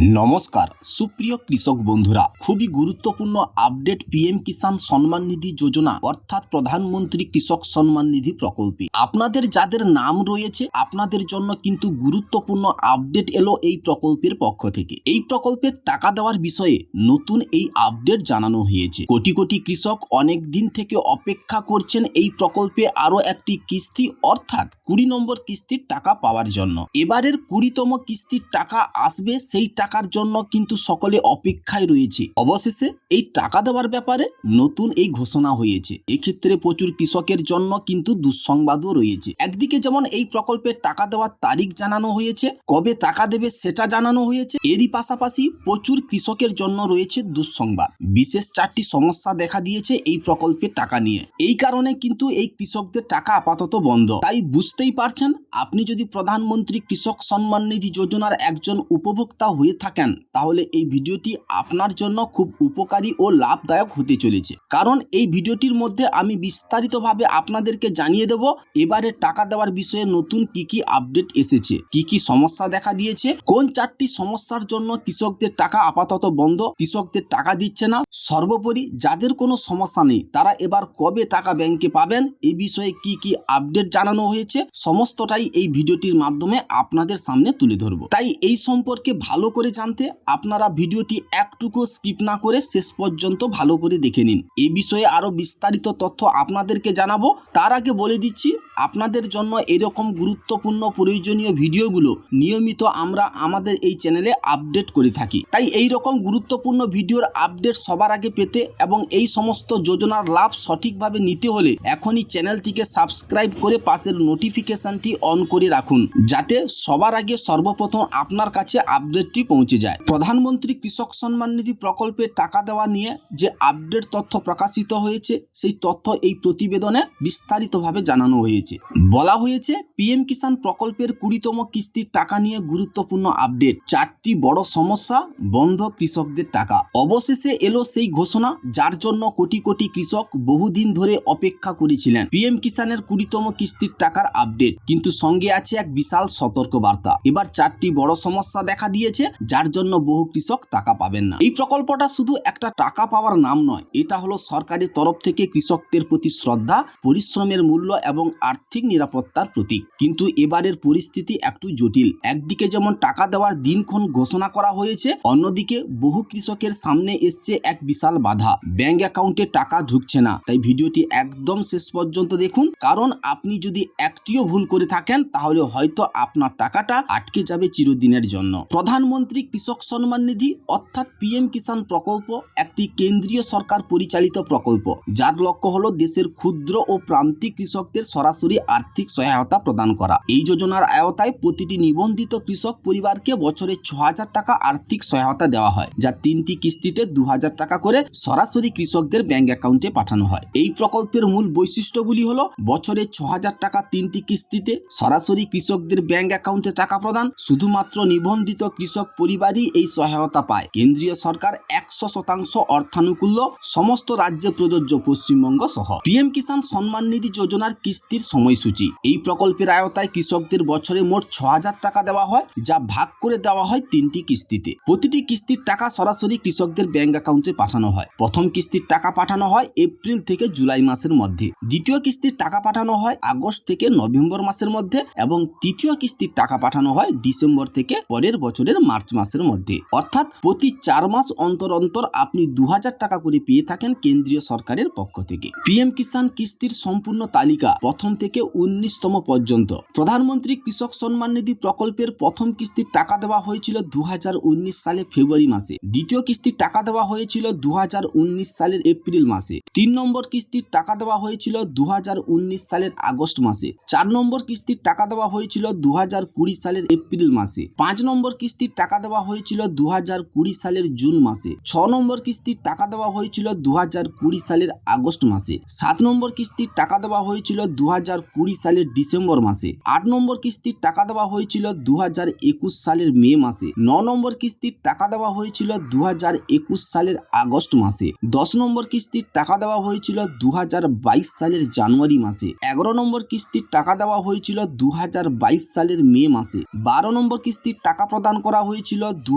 নমস্কার। সুপ্রিয় কৃষক বন্ধুরা, খুবই গুরুত্বপূর্ণ আপডেট পিএম কিষাণ সম্মান নিধি যোজনা, অর্থাৎ প্রধানমন্ত্রী কৃষক সম্মান নিধি প্রকল্পে। আপনাদের যাদের নাম রয়েছে, আপনাদের জন্য কিন্তু গুরুত্বপূর্ণ আপডেট এলো এই প্রকল্পের পক্ষ থেকে। এই প্রকল্পের টাকা দেওয়ার বিষয়ে নতুন এই আপডেট জানানো হয়েছে। কোটি কোটি কৃষক অনেক দিন থেকে অপেক্ষা করছেন এই প্রকল্পে আরও একটি কিস্তি, অর্থাৎ কুড়ি নম্বর কিস্তির টাকা পাওয়ার জন্য। এবারের কুড়িতম কিস্তির টাকা আসবে, সেই টাকার জন্য কিন্তু সকলে অপেক্ষায় রয়েছে। অবশেষে এই টাকা দেওয়ার ব্যাপারে নতুন এই ঘোষণা হয়েছে। এক্ষেত্রে প্রচুর কৃষকের জন্য কিন্তু দুঃসংবাদও রয়েছে। একদিকে যেমন এই প্রকল্পের টাকা দেওয়ার তারিখ জানানো হয়েছে, কবে টাকা দেবে সেটা জানানো হয়েছে, এরই পাশাপাশি প্রচুর কৃষকের জন্য রয়েছে দুঃসংবাদ। বিশেষ চারটি সমস্যা দেখা দিয়েছে এই প্রকল্পের টাকা নিয়ে। এই কারণে কিন্তু এই কৃষকদের টাকা আপাতত বন্ধ। তাই বুঝতেই পারছেন, আপনি যদি প্রধানমন্ত্রী কৃষক সম্মান নিধি যোজনার একজন উপভোক্তা হয়ে থাকেন, তাহলে এই ভিডিওটি আপনার জন্য খুব উপকারী ও লাভদায়ক হতে চলেছে। কারণ এই ভিডিওটির মধ্যে আমি বিস্তারিতভাবে আপনাদেরকে জানিয়ে দেব, এবারে টাকা দেওয়ার বিষয়ে নতুন কি কি আপডেট এসেছে, কি কি সমস্যা দেখা দিয়েছে, কোন চারটি সমস্যার জন্য কৃষকদের টাকা আপাতত বন্ধ, কৃষকদের টাকা দিচ্ছে না, সর্বোপরি যাদের কোনো সমস্যা নেই, তারা এবার কবে টাকা ব্যাংকে পাবেন এই বিষয়ে কি কি আপডেট জানানো হয়েছে, সমস্তটাই এই ভিডিওটির মাধ্যমে আপনাদের সামনে তুলে ধরবো। তাই এই সম্পর্কে ভালো করে জানতে আপনারা ভিডিওটি একটুকু স্কিপ না করে শেষ পর্যন্ত ভালো করে দেখে নিন। এ বিষয়ে আরও বিস্তারিত তথ্য আপনাদেরকে জানাব। তার আগে বলে দিচ্ছি, আপনাদের জন্য এরকম গুরুত্বপূর্ণ প্রয়োজনীয় ভিডিওগুলো নিয়মিত আমরা আমাদের এই চ্যানেলে আপডেট করে থাকি। তাই এই রকম গুরুত্বপূর্ণ ভিডিওর আপডেট সবার আগে পেতে এবং এই সমস্ত যোজনার লাভ সঠিকভাবে নিতে হলে এখনই চ্যানেলটিকে সাবস্ক্রাইব করে পাশের নোটিফিকেশনটি অন করে রাখুন। যাতে সবার আগে সর্বপ্রথম আপনার কাছে আপডেটটি পৌঁছে যায়। প্রধানমন্ত্রী কৃষক সম্মান নিধি প্রকল্পে টাকা দেওয়া নিয়ে যে আপডেট তথ্য প্রকাশিত হয়েছে, সেই তথ্য এই প্রতিবেদনে বিস্তারিতভাবে জানানো হয়েছে। বলা হয়েছে, পিএম কিষাণ প্রকল্পের কুড়িতম কিস্তির টাকা নিয়ে গুরুত্বপূর্ণ আপডেট চারটি বড় সমস্যা, বন্ধ কৃষকদের টাকা। অবশেষে এলো সেই ঘোষণা, যার জন্য কোটি কোটি কৃষক বহুদিন ধরে অপেক্ষা করেছিলেন। পিএম কিষাণের কুড়িতম কিস্তির টাকার আপডেট কিন্তু সঙ্গে আছে এক বিশাল সতর্ক বার্তা এবার চারটি বড় সমস্যা দেখা দিয়েছে যার জন্য বহু কৃষক টাকা পাবেন না। এই প্রকল্পটা শুধু একটা টাকা পাওয়ার নাম নয়, এটা হলো সরকারের তরফ থেকে কৃষকদের প্রতি শ্রদ্ধা, পরিশ্রমের মূল্য এবং আর্থিক নিরাপত্তার প্রতীক। কিন্তু এবারের পরিস্থিতি একটু জটিল। একদিকে যেমন টাকা দেওয়ার দিনক্ষণ ঘোষণা করা হয়েছে, অন্যদিকে বহু কৃষকের সামনে এসছে এক বিশাল বাধা। ব্যাংক অ্যাকাউন্টে টাকা ঢুকছে না। তাই ভিডিওটি একদম শেষ পর্যন্ত দেখুন। কারণ আপনি যদি একটিও ভুল করে থাকেন, তাহলে হয়তো আপনার টাকাটা আটকে যাবে চিরদিনের জন্য। প্রধানমন্ত্রী কৃষক সম্মান নিধি অর্থাৎ পিএম কিষাণ প্রকল্প একটি কেন্দ্রীয় সরকার পরিচালিত প্রকল্প। যার লক্ষ্য হল দেশের ক্ষুদ্র ও প্রান্তিক কৃষকদের সরাসরি আর্থিক সহায়তা প্রদান করা। এই যোজনার আওতায় প্রতিটি নিবন্ধিত কৃষক পরিবারকে বছরে ছ হাজার টাকা আর্থিক সহায়তা দেওয়া হয়, যা তিনটি কিস্তিতে দু হাজার টাকা করে সরাসরি কৃষকদের ব্যাংক অ্যাকাউন্টে পাঠানো হয়। এই প্রকল্পের মূল বৈশিষ্ট্যগুলি হল বছরে ছ হাজার টাকা তিনটি কিস্তিতে সরাসরি কৃষকদের ব্যাংক অ্যাকাউন্টে টাকা প্রদান, শুধুমাত্র নিবন্ধিত কৃষক পরিবারই এই সহায়তা পায়। কেন্দ্রীয় সরকার একশো শতাংশ অর্থানুকূল্য সমস্ত রাজ্যে প্রযোজ্য পশ্চিমবঙ্গ সহ। পিএম কিষাণ সম্মান নিধি যোজনার কিস্তির সময়সূচি। এই প্রকল্পের আওতায় কৃষকদের বছরে মোট ছ হাজার টাকা দেওয়া হয়, যা ভাগ করে দেওয়া হয় তিনটি কিস্তিতে। প্রতিটি কিস্তির টাকা সরাসরি কৃষকদের ব্যাংক অ্যাকাউন্টে পাঠানো হয়। প্রথম কিস্তির টাকা পাঠানো হয় এপ্রিল থেকে জুলাই মাসের মধ্যে। দ্বিতীয় কিস্তির টাকা পাঠানো হয় আগস্ট থেকে নভেম্বর মাসের মধ্যে এবং তৃতীয় কিস্তির টাকা পাঠানো হয় ডিসেম্বর থেকে পরের বছরের মার্চ মাসের মধ্যে। অর্থাৎ প্রতি চার মাস অন্তর অন্তর আপনি দু হাজার টাকা করে পেয়ে থাকেন কেন্দ্রীয় সরকারের পক্ষ থেকে। পিএম কিষান কিস্তির সম্পূর্ণ তালিকা প্রথম থেকে উনিশতম পর্যন্ত। প্রধানমন্ত্রী কৃষক সম্মান নিধি প্রকল্পের প্রথম কিস্তির টাকা দেওয়া হয়েছিল দু হাজার উনিশ সালে ফেব্রুয়ারি মাসে। দ্বিতীয় কিস্তির টাকা দেওয়া হয়েছিল দু হাজার উনিশ সালের এপ্রিল মাসে। তিন নম্বর কিস্তির টাকা দেওয়া হয়েছিল দু হাজার উনিশ সালের আগস্ট মাসে। চার নম্বর কিস্তির টাকা দেওয়া হয়েছিল দু হাজার কুড়ি সালের এপ্রিল মাসে। পাঁচ নম্বর কিস্তির টাকা দেওয়া হয়েছিল দু হাজার কুড়ি সালের জুন মাসে। ছ নম্বর কিস্তির টাকা দেওয়া হয়েছিল দু হাজার কুড়ি সালের আগস্ট মাসে। সাত নম্বর কিস্তির টাকা দেওয়া হয়েছিল দু হাজার কুড়ি সালের ডিসেম্বর মাসে। আট নম্বর কিস্তির টাকা দেওয়া হয়েছিল দু হাজার একুশ সালের মে মাসে। ন নম্বর কিস্তির টাকা দেওয়া হয়েছিল দু হাজার একুশ সালের আগস্ট মাসে। দশ নম্বর কিস্তির টাকা দেওয়া হয়েছিল দু হাজার বাইশ সালের জানুয়ারি মাসে। এগারো নম্বর কিস্তির টাকা দেওয়া হয়েছিল দু হাজার বাইশ সালের মে মাসে। বারো নম্বর কিস্তির টাকা প্রদান করা হয়েছিল হয়েছিল দু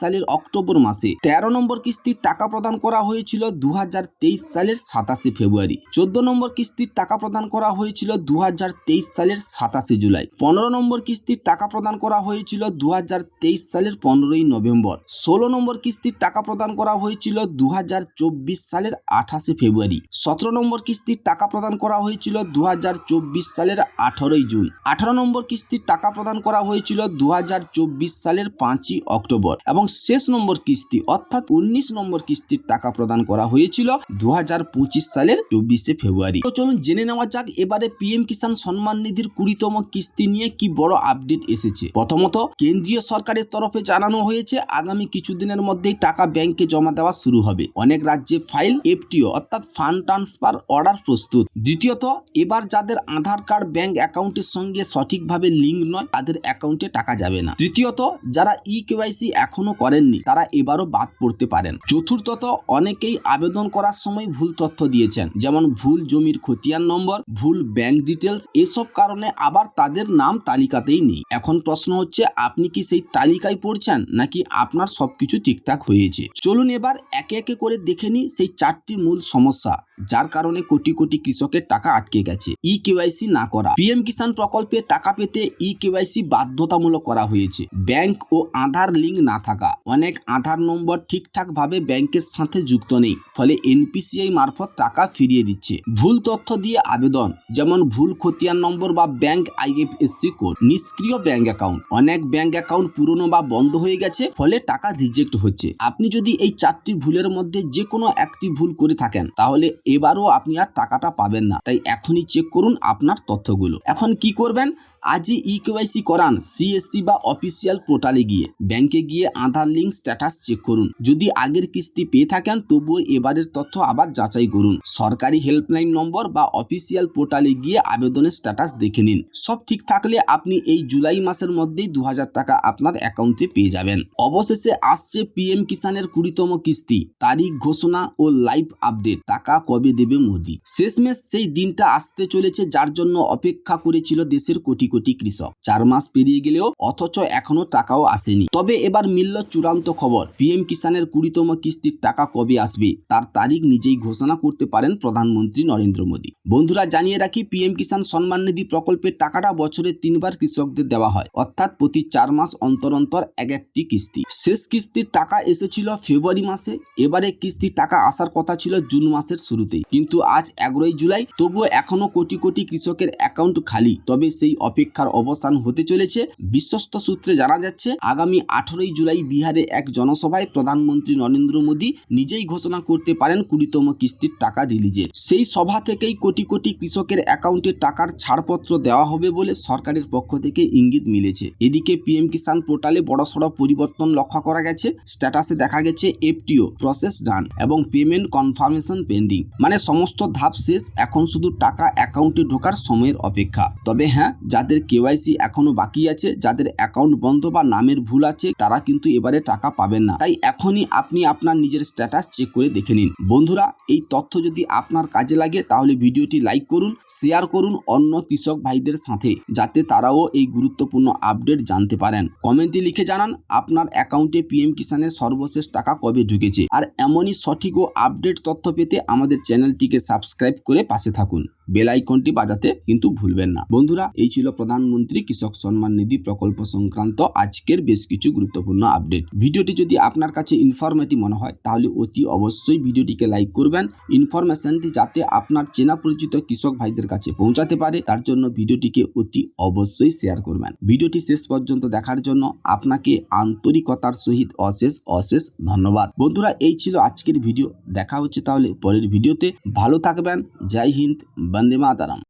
সালের অক্টোবর মাসে। তেরো নম্বর কিস্তির টাকা প্রদান করা হয়েছিল দু হাজার তেইশ সালের সাতাশে ফেব্রুয়ারি। চোদ্দ নম্বর কিস্তির টাকা প্রদান করা হয়েছিল দু হাজার তেইশ সালের সাতাশে জুলাই। পনেরো নম্বর কিস্তির টাকা প্রদান করা হয়েছিল দু হাজার তেইশ সালের পনেরোই নভেম্বর। ষোলো নম্বর কিস্তির টাকা প্রদান করা হয়েছিল দু হাজার চব্বিশ সালের আঠাশে ফেব্রুয়ারি। সতেরো নম্বর কিস্তির টাকা প্রদান করা হয়েছিল দু হাজার চব্বিশ সালের আঠারোই জুন। আঠারো নম্বর কিস্তির টাকা প্রদান করা হয়েছিল দু হাজার চব্বিশ সালের পাঁচই অক্টোবর এবং শেষ নম্বর কিস্তি অর্থাৎ উনিশ নম্বর কিস্তির টাকা প্রদান করা হয়েছিল দু হাজার পঁচিশ সালের চব্বিশে ফেব্রুয়ারি। তো চলুন জেনে নেওয়া যাক, এবারে পিএম কিষাণ সম্মান নিধির কুড়িতম কিস্তি নিয়ে কি বড় আপডেট এসেছে। প্রথমত, কেন্দ্রীয় সরকারের তরফে জানানো হয়েছে, আগামী কিছুদিনের মধ্যেই টাকা ব্যাংকে জমা দেওয়া শুরু হবে। অনেক রাজ্যে ফাইল এফটিও অর্থাৎ ফান্ড ট্রান্সফার অর্ডার প্রস্তুত। দ্বিতীয়ত, এবার যাদের আধার কার্ড, ব্যাংক অ্যাকাউন্টের সঙ্গে সঠিকভাবে লিঙ্ক নয়, তাদের অ্যাকাউন্টে টাকা যাবে না। তৃতীয়ত, যারা ই কেওয়াইসি এখনও করেননি, তারা এবারও বাদ পড়তে পারেন। চতুর্থত, অনেকেই আবেদন করার সময় ভুল তথ্য দিয়েছেন, যেমন ভুল জমির খতিয়ান নম্বর, ভুল ব্যাংক ডিটেলস এসব কারণে আবার তাদের নাম তালিকাতেই নেই। এখন প্রশ্ন হচ্ছে, আপনি কি সেই তালিকায় পড়ছেন, নাকি আপনার সবকিছু ঠিকঠাক হয়েছে? চলুন এবার একে একে করে দেখে নিই সেই চারটি মূল সমস্যা। যার কারণে কোটি কোটি কৃষকের টাকা আটকে গেছে। ই কেওয়াইসি না করা। পিএম কিষাণ প্রকল্পে টাকা পেতে ই কেওয়াইসি বাধ্যতামূলক করা হয়েছে। ব্যাংক ও আধার লিঙ্ক না থাকা। অনেক আধার নম্বর ঠিকঠাক ভাবে ব্যাংকের সাথে যুক্ত নেই। ফলে এনপিসিআই মারফত টাকা ফিরিয়ে দিচ্ছে। ভুল তথ্য দিয়ে আবেদন, যেমন ভুল খতিয়ান নম্বর বা ব্যাংক আইএফএসসি কোড, নিষ্ক্রিয় ব্যাংক অ্যাকাউন্ট। অনেক ব্যাংক অ্যাকাউন্ট পুরনো বা বন্ধ হয়ে গেছে, ফলে টাকা রিজেক্ট হচ্ছে। আপনি যদি এই চারটি ভুলের মধ্যে যে কোনো একটি ভুল করে থাকেন, তাহলে এবারও আপনি আর টাকাটা পাবেন না। তাই এখনই চেক করুন আপনার তথ্যগুলো। এখন কি করবেন? আজই ই কেওয়াইসি করান সিএসসি বা অফিসিয়াল পোর্টালে গিয়ে। ব্যাংকে গিয়ে আধার লিঙ্ক স্ট্যাটাস চেক করুন। যদি আগের কিস্তি পেয়ে থাকেন, তবুও এবারের তথ্য আবার যাচাই করুন। সরকারি হেল্পলাইন নম্বর বা অফিসিয়াল পোর্টালে গিয়ে আবেদনের স্ট্যাটাস দেখে নিন। সব ঠিক থাকলে আপনি এই জুলাই মাসের মধ্যেই দু হাজার টাকা আপনার অ্যাকাউন্টে পেয়ে যাবেন। অবশেষে আসছে পিএম কিষানের কুড়িতম কিস্তি। তারিখ ঘোষণা ও লাইভ আপডেট। টাকা কবে দেবে মোদি? শেষমেশ সেই দিনটা আসতে চলেছে যার জন্য অপেক্ষা করেছিল দেশের কোটি কোটি কৃষক। চার মাস পেরিয়ে গেলেও অথচ এখনও টাকাও আসেনি। তবে এবার মিলল চূড়ান্ত খবর। পিএম কিষানের কুড়িতম কিস্তির টাকা কবে আসবে, তার তারিখ নিজেই ঘোষণা করতে পারেন প্রধানমন্ত্রী নরেন্দ্র মোদী। বন্ধুরা, জানিয়ে রাখি, পিএম কিষাণ সম্মান নিধি প্রকল্পের টাকাটা বছরে তিনবার কৃষকদের দেওয়া হয়। অর্থাৎ প্রতি চার মাস অন্তর অন্তর এক একটি কিস্তি। শেষ কিস্তির টাকা এসেছিল ফেব্রুয়ারি মাসে। এবারে কিস্তির টাকা আসার কথা ছিল জুন মাসের শুরুতেই। কিন্তু আজ এগারোই জুলাই, তবুও এখনও কোটি কোটি কৃষকের অ্যাকাউন্ট খালি। তবে সেই অপেক্ষার অবসান হতে চলেছে। বিশ্বস্ত সূত্রে জানা যাচ্ছে, আগামী আঠারোই জুলাই বিহারে এক জনসভায় প্রধানমন্ত্রী নরেন্দ্র মোদী নিজেই ঘোষণা করতে পারেন কুড়িতম কিস্তির টাকা রিলিজের। সেই সভা থেকেই কোটি কোটি কৃষকের অ্যাকাউন্টে টাকার ছাড়পত্র দেওয়া হবে বলে সরকারের পক্ষ থেকে ইঙ্গিত মিলেছে। এদিকে পিএম কিষাণ পোর্টালে বড়সড় পরিবর্তন লক্ষ্য করা গেছে। স্ট্যাটাসে দেখা গেছে, এফটিও প্রসেস ডান এবং পেমেন্ট কনফার্মেশন পেন্ডিং। মানে সমস্ত ধাপ শেষ, এখন শুধু টাকা অ্যাকাউন্টে ঢোকার সময়ের অপেক্ষা। তবে হ্যাঁ যাদের কেওয়াইসি এখনও বাকি আছে, যাদের অ্যাকাউন্ট বন্ধ বা নামের ভুল আছে, তারা কিন্তু এবারে টাকা পাবেন না। তাই এখনই আপনি আপনার নিজের স্ট্যাটাস চেক করে দেখে নিন। বন্ধুরা, এই তথ্য যদি আপনার কাজে লাগে, তাহলে ভিডিওটি লাইক করুন, শেয়ার করুন অন্য কৃষক ভাইদের সাথে, যাতে তারাও এই গুরুত্বপূর্ণ আপডেট জানতে পারেন। কমেন্টে লিখে জানান, আপনার অ্যাকাউন্টে পিএম কিষানের সর্বশেষ টাকা কবে ঢুকেছে? আর এমনই সঠিক ও আপডেট তথ্য পেতে আমাদের চ্যানেলটিকে সাবস্ক্রাইব করে পাশে থাকুন। বেল আইকনটি বাজাতে কিন্তু ভুলবেন না। বন্ধুরা, এই ছিল প্রধানমন্ত্রী কৃষক সম্মান নিধি প্রকল্প সংক্রান্ত আজকের বেশ কিছু গুরুত্বপূর্ণ আপডেট। ভিডিওটি যদি আপনার কাছে ইনফরমেটিভ মনে হয়, তাহলে অতি অবশ্যই ভিডিওটিকে লাইক করবেন। ইনফরমেশনটি যাতে আপনার চেনা পরিচিত কৃষক ভাইদের কাছে পৌঁছাতে পারে, তার জন্য ভিডিওটিকে অতি অবশ্যই শেয়ার করবেন। ভিডিওটি শেষ পর্যন্ত দেখার জন্য আপনাকে আন্তরিকতার সহিত অশেষ অশেষ ধন্যবাদ। বন্ধুরা, এই ছিল আজকের ভিডিও। দেখা হচ্ছে তাহলে পরের ভিডিওতে। ভালো থাকবেন। জয় হিন্দ। वंदे मातरम।